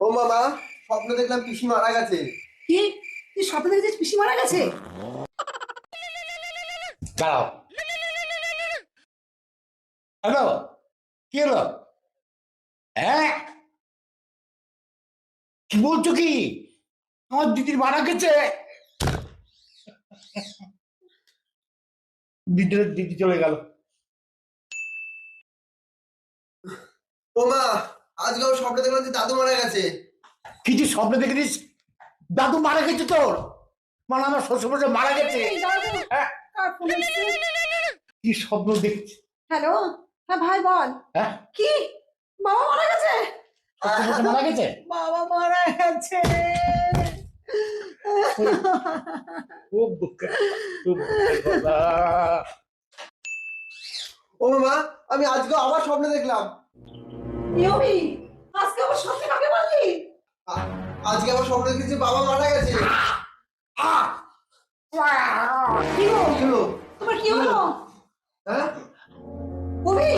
ও মামা স্বপ্ন দেখলাম পিসি মারা গেছে। কি? তুই স্বপ্ন দেখেছিস পিসি মারা গেছে? দাঁড়াও। হ্যালো কি হলো? হ্যাঁ? কি বলছো কি? আমার দিদির মারা গেছে। দিদির দিদি চলে গেল। ও মা আজকে আমার স্বপ্ন দেখলাম যে দাদু মারা গেছে। কিছু স্বপ্ন দেখেছিস? দাদু মারা গেছে তোর। মানে আমার শ্বশুর মশাই মারা গেছে। হ্যাঁ, কার ফোন এসছে? কি স্বপ্ন দেখছিস? হ্যালো? হ্যাঁ ভাই বল। হ্যাঁ? কি? বাবা মারা গেছে? মারা গেছে? বাবা মারা গেছে। দুঃখ। ও মামা আমি আজকে আবার স্বপ্ন দেখলাম। ইয়মি আজকে আবার সত্যি কাকে বললি? আজকে আমার স্বপ্ন দেখেছি বাবা মারা গেছে! কি কি হলো? তোমার কি হলো? হ্যাঁ? কবি